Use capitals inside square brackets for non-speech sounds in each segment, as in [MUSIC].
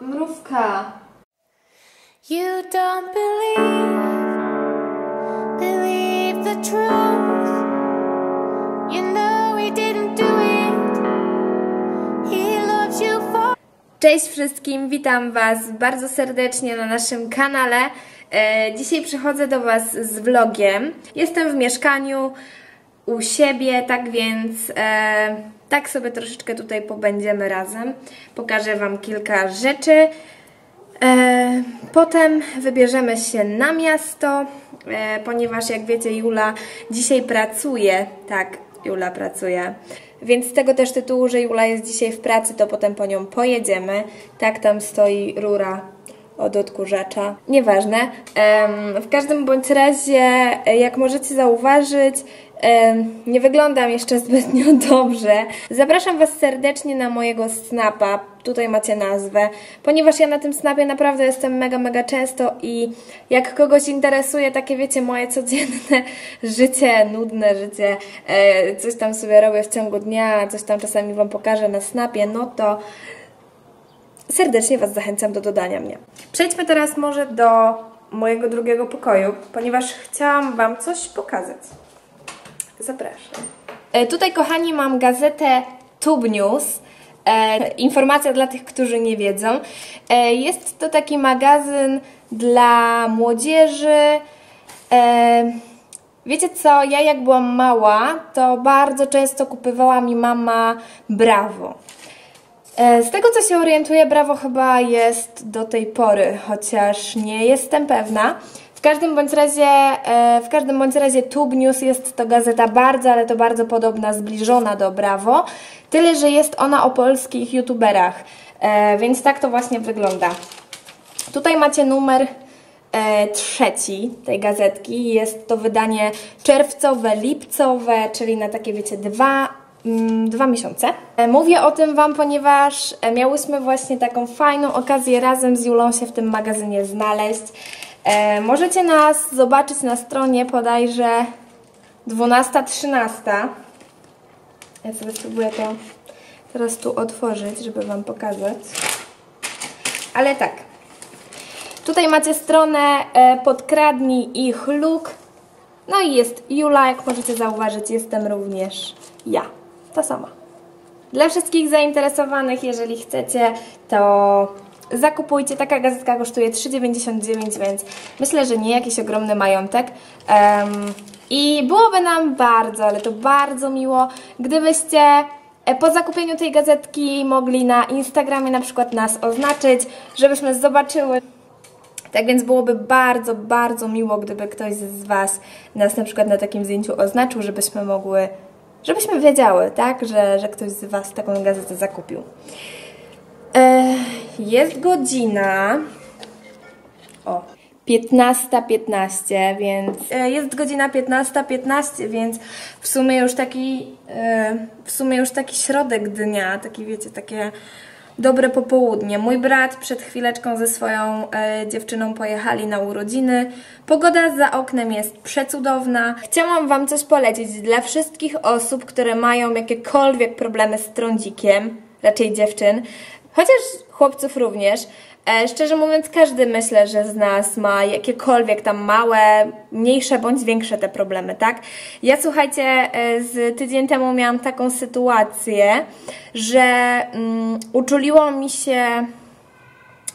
Mrówka. You don't believe, believe the truth. You know he didn't do it. He loves you for. Cześć wszystkim, witam Was bardzo serdecznie na naszym kanale. E, dzisiaj przychodzę do Was z vlogiem. Jestem w mieszkaniu u siebie, tak więc e, tak sobie troszeczkę tutaj pobędziemy razem. Pokażę Wam kilka rzeczy. E, potem wybierzemy się na miasto, e, ponieważ jak wiecie Jula dzisiaj pracuje, tak, Jula pracuje. Więc z tego też tytułu, że Jula jest dzisiaj w pracy, to potem po nią pojedziemy. Tak, tam stoi rura od odkurzacza. Nieważne. W każdym bądź razie, jak możecie zauważyć, nie wyglądam jeszcze zbytnio [LAUGHS] dobrze. Zapraszam Was serdecznie na mojego snapa. Tutaj macie nazwę. Ponieważ ja na tym snapie naprawdę jestem mega, mega często i jak kogoś interesuje takie, wiecie, moje codzienne [LAUGHS] życie, nudne życie, e, coś tam sobie robię w ciągu dnia, coś tam czasami Wam pokażę na snapie, no to serdecznie Was zachęcam do dodania mnie. Przejdźmy teraz może do mojego drugiego pokoju, ponieważ chciałam Wam coś pokazać. Zapraszam. E, tutaj, kochani, mam gazetę Tube News. E, informacja dla tych, którzy nie wiedzą. E, jest to taki magazyn dla młodzieży. Wiecie co, ja jak byłam mała, to bardzo często kupywała mi mama Bravo. Z tego co się orientuję, Brawo chyba jest do tej pory, chociaż nie jestem pewna. W każdym bądź razie, e, w każdym bądź razie Tube News jest to gazeta bardzo, ale to bardzo podobna, zbliżona do Brawo. Tyle, że jest ona o polskich youtuberach, e, więc tak to właśnie wygląda. Tutaj macie numer e, trzeci tej gazetki. Jest to wydanie czerwcowe, lipcowe, czyli na takie, wiecie, dwa, mm, dwa miesiące. Mówię o tym Wam, ponieważ miałyśmy właśnie taką fajną okazję razem z Julą się w tym magazynie znaleźć. E, możecie nas zobaczyć na stronie podajże 12-13. Ja sobie spróbuję to teraz tu otworzyć, żeby Wam pokazać. Ale tak, Tutaj macie stronę e, Podkradnij ich luk. No i jest Jula, jak możecie zauważyć, jestem również ja. Ta sama. Dla wszystkich zainteresowanych, jeżeli chcecie, to zakupujcie. Taka gazetka kosztuje 3,99, więc myślę, że nie jakiś ogromny majątek. Em, I byłoby nam bardzo, ale to bardzo miło, gdybyście e, po zakupieniu tej gazetki mogli na Instagramie na przykład nas oznaczyć, żebyśmy zobaczyły, tak więc byłoby bardzo, bardzo miło, gdyby ktoś z Was nas na przykład na takim zdjęciu oznaczył, żebyśmy mogły, żebyśmy wiedziały, tak, że, że ktoś z Was taką gazetę zakupił. E, jest godzina. O. 15.15, więc e, jest godzina 15.15, więc w sumie już taki e, w sumie już taki środek dnia, taki wiecie, takie dobre popołudnie. Mój brat przed chwileczką ze swoją dziewczyną pojechali na urodziny. Pogoda za oknem jest przecudowna. Chciałam Wam coś polecić dla wszystkich osób, które mają jakiekolwiek problemy z trądzikiem, raczej dziewczyn, chociaż chłopców również. E, szczerze mówiąc, każdy myślę, że z nas ma jakiekolwiek tam małe, mniejsze bądź większe te problemy, tak? Ja słuchajcie, e, z tydzień temu miałam taką sytuację, że mm, uczuliło mi się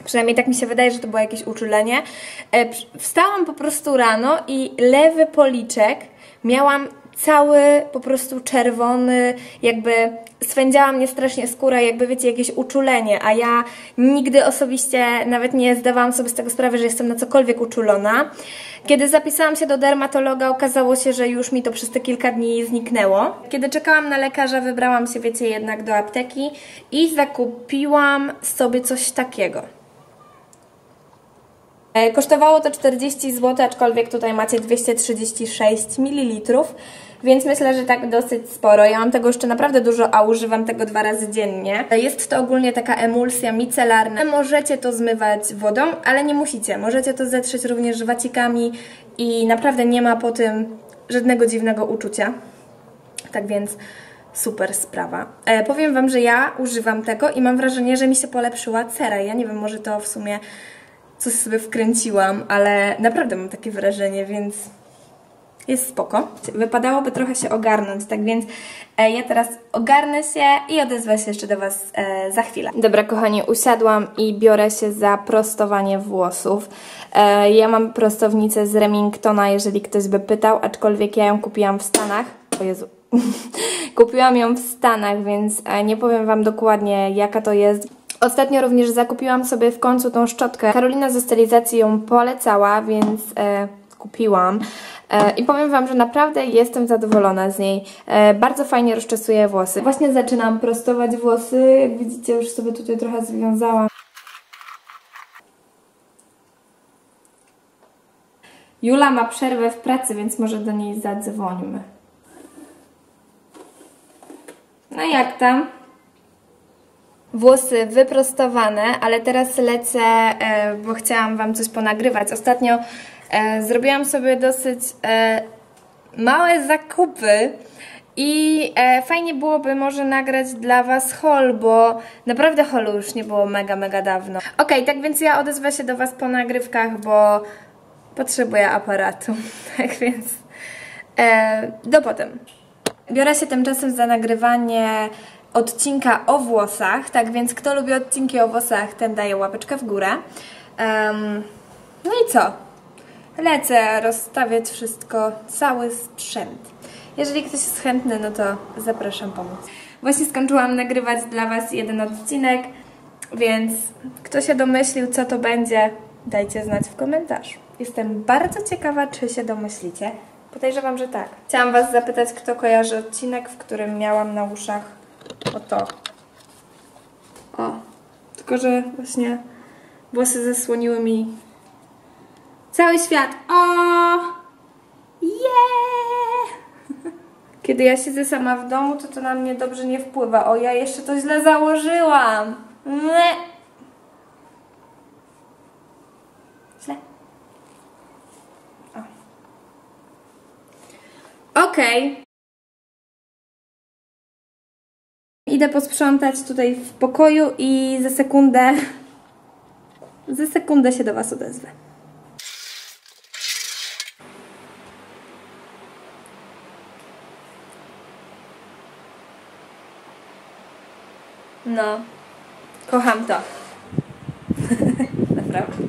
Przynajmniej tak mi się wydaje, że to było jakieś uczulenie. E, Wstałam po prostu rano i lewy policzek miałam cały po prostu czerwony, jakby swędziała mnie strasznie skóra, jakby wiecie, jakieś uczulenie, a ja nigdy osobiście nawet nie zdawałam sobie z tego sprawy, że jestem na cokolwiek uczulona. Kiedy zapisałam się do dermatologa, okazało się, że już mi to przez te kilka dni zniknęło. Kiedy czekałam na lekarza, wybrałam się, wiecie, jednak do apteki i zakupiłam sobie coś takiego. E, Kosztowało to 40 zł, aczkolwiek tutaj macie 236 ml, więc myślę, że tak dosyć sporo. Ja mam tego jeszcze naprawdę dużo, a używam tego dwa razy dziennie. E, Jest to ogólnie taka emulsja micelarna. Możecie to zmywać wodą, ale nie musicie. Możecie to zetrzeć również wacikami i naprawdę nie ma po tym żadnego dziwnego uczucia. Tak więc super sprawa. E, powiem Wam, że ja używam tego i mam wrażenie, że mi się polepszyła cera. Ja nie wiem, może to w sumie coś sobie wkręciłam, ale naprawdę mam takie wrażenie, więc jest spoko. Wypadałoby trochę się ogarnąć, tak więc e, ja teraz ogarnę się i odezwę się jeszcze do Was e, za chwilę. Dobra, kochani, usiadłam i biorę się za prostowanie włosów. E, ja mam prostownicę z Remingtona, jeżeli ktoś by pytał, aczkolwiek ja ją kupiłam w Stanach. O Jezu. [LAUGHS] kupiłam ją w Stanach, więc nie powiem Wam dokładnie jaka to jest. Ostatnio również zakupiłam sobie w końcu tą szczotkę. Karolina ze stylizacji ją polecała, więc e, kupiłam. E, I powiem Wam, że naprawdę jestem zadowolona z niej. E, bardzo fajnie rozczesuje włosy. Właśnie zaczynam prostować włosy. Jak widzicie, już sobie tutaj trochę związałam. Jula ma przerwę w pracy, więc może do niej zadzwońmy. No jak tam? Włosy wyprostowane, ale teraz lecę, e, bo chciałam Wam coś ponagrywać. Ostatnio e, zrobiłam sobie dosyć e, małe zakupy i fajnie byłoby może nagrać dla Was haul, bo naprawdę haulu już nie było mega, mega dawno. Ok, tak więc ja odezwę się do Was po nagrywkach, bo potrzebuję aparatu. [LAUGHS] Tak więc do potem. Biorę się tymczasem za nagrywanie odcinka o włosach, tak więc kto lubi odcinki o włosach, ten daje łapeczkę w górę. Um, no i co? Lecę rozstawiać wszystko, cały sprzęt. Jeżeli ktoś jest chętny, no to zapraszam pomóc. Właśnie skończyłam nagrywać dla Was jeden odcinek, więc kto się domyślił, co to będzie, dajcie znać w komentarzu. Jestem bardzo ciekawa, czy się domyślicie. Podejrzewam, że tak. Chciałam Was zapytać, kto kojarzy odcinek, w którym miałam na uszach o to. O. Tylko, że właśnie włosy zasłoniły mi cały świat. O! Yeah! Kiedy ja siedzę sama w domu, to to na mnie dobrze nie wpływa. O, ja jeszcze to źle założyłam. Nie. Źle. Okej. Okay. Idę posprzątać tutaj w pokoju i za sekundę, za sekundę się do Was odezwę. No, kocham to. [LAUGHS] Naprawdę.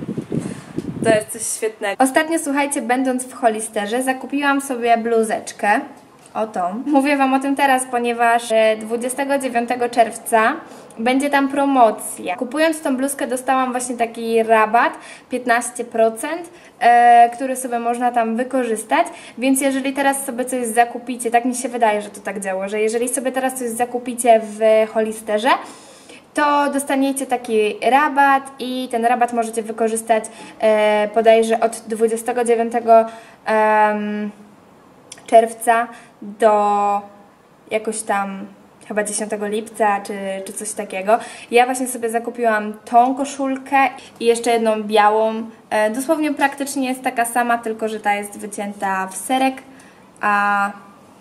To jest coś świetnego. Ostatnio, słuchajcie, będąc w Holisterze, zakupiłam sobie bluzeczkę. O tą. Mówię Wam o tym teraz, ponieważ 29 e, czerwca będzie tam promocja. Kupując tą bluzkę dostałam właśnie taki rabat 15%, e, który sobie można tam wykorzystać, więc jeżeli teraz sobie coś zakupicie, tak mi się wydaje, że to tak działa, że jeżeli sobie teraz coś zakupicie w Holisterze, to dostaniecie taki rabat i ten rabat możecie wykorzystać e, podajże od 29 um, czerwca do jakoś tam chyba 10 lipca czy, czy coś takiego. Ja właśnie sobie zakupiłam tą koszulkę i jeszcze jedną białą. E, dosłownie praktycznie jest taka sama, tylko że ta jest wycięta w serek, a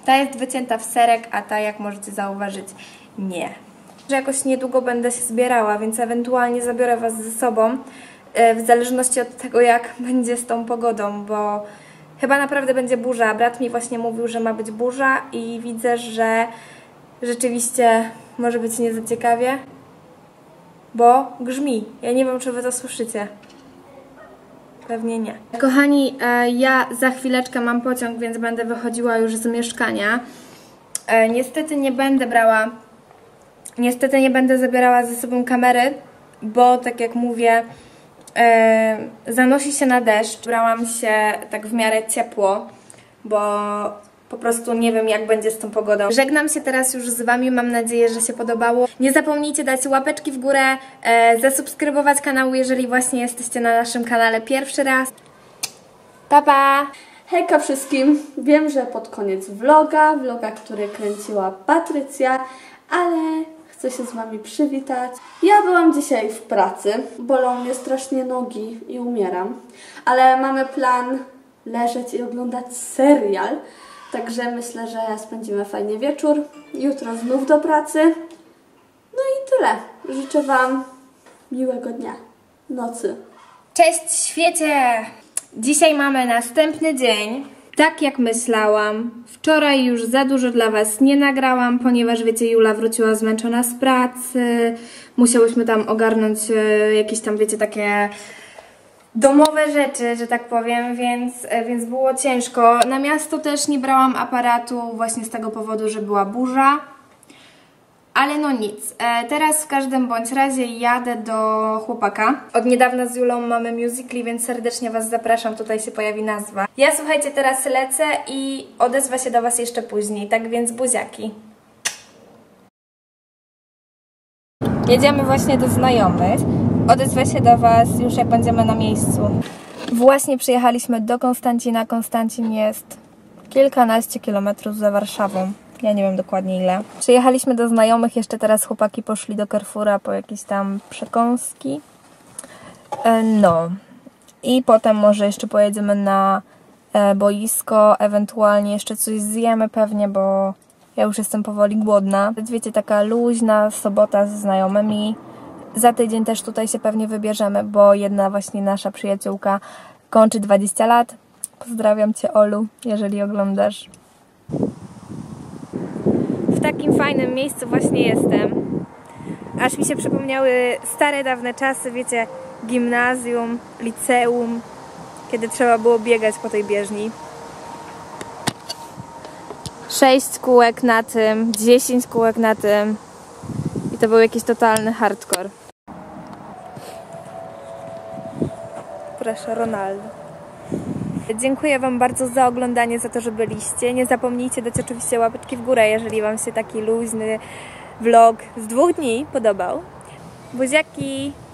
ta jest wycięta w serek, a ta jak możecie zauważyć nie że jakoś niedługo będę się zbierała, więc ewentualnie zabiorę Was ze sobą, e, w zależności od tego, jak będzie z tą pogodą, bo chyba naprawdę będzie burza. Brat mi właśnie mówił, że ma być burza i widzę, że rzeczywiście może być nie za ciekawie, bo grzmi. Ja nie wiem, czy Wy to słyszycie. Pewnie nie. Kochani, e, ja za chwileczkę mam pociąg, więc będę wychodziła już z mieszkania. E, niestety nie będę brała Niestety nie będę zabierała ze sobą kamery, bo tak jak mówię, zanosi się na deszcz. Brałam się tak w miarę ciepło, bo po prostu nie wiem jak będzie z tą pogodą. Żegnam się teraz już z Wami, mam nadzieję, że się podobało. Nie zapomnijcie dać łapeczki w górę, e, zasubskrybować kanał, jeżeli właśnie jesteście na naszym kanale pierwszy raz. Pa, pa! Hejka wszystkim! Wiem, że pod koniec vloga, vloga, który kręciła Patrycja, ale chcę się z Wami przywitać. Ja byłam dzisiaj w pracy, bolą mnie strasznie nogi i umieram, ale mamy plan leżeć i oglądać serial. Także myślę, że spędzimy fajnie wieczór. Jutro znów do pracy. No i tyle. Życzę Wam miłego dnia, nocy. Cześć świecie! Dzisiaj mamy następny dzień. Tak jak myślałam, wczoraj już za dużo dla Was nie nagrałam, ponieważ wiecie, Jula wróciła zmęczona z pracy. Musiałyśmy tam ogarnąć e, jakieś tam, wiecie, takie domowe rzeczy, że tak powiem, więc, e, więc było ciężko. Na miasto też nie brałam aparatu właśnie z tego powodu, że była burza. Ale no nic. E, teraz w każdym bądź razie jadę do chłopaka. Od niedawna z Julą mamy musically, więc serdecznie Was zapraszam. Tutaj się pojawi nazwa. Ja słuchajcie, teraz lecę i odezwę się do Was jeszcze później. Tak więc buziaki. Jedziemy właśnie do znajomych. Odezwę się do Was już jak będziemy na miejscu. Właśnie przyjechaliśmy do Konstancina. Konstancin jest kilkanaście kilometrów za Warszawą. Ja nie wiem dokładnie ile. Przyjechaliśmy do znajomych, jeszcze teraz chłopaki poszli do Carrefoura po jakieś tam przekąski. E, No. I potem może jeszcze pojedziemy na e, boisko, ewentualnie jeszcze coś zjemy pewnie, bo ja już jestem powoli głodna. Wiecie, taka luźna sobota ze znajomymi. Za tydzień też tutaj się pewnie wybierzemy, bo jedna właśnie nasza przyjaciółka kończy 20 lat. Pozdrawiam Cię, Olu, jeżeli oglądasz. Takim fajnym miejscu właśnie jestem. Aż mi się przypomniały stare, dawne czasy, wiecie, gimnazjum, liceum, kiedy trzeba było biegać po tej bieżni. Sześć kółek na tym, 10 kółek na tym. I to był jakiś totalny hardcore. Proszę, Ronaldo. Dziękuję Wam bardzo za oglądanie, za to, że byliście. Nie zapomnijcie dać oczywiście łapeczki w górę, jeżeli Wam się taki luźny vlog z dwóch dni podobał. Buziaki!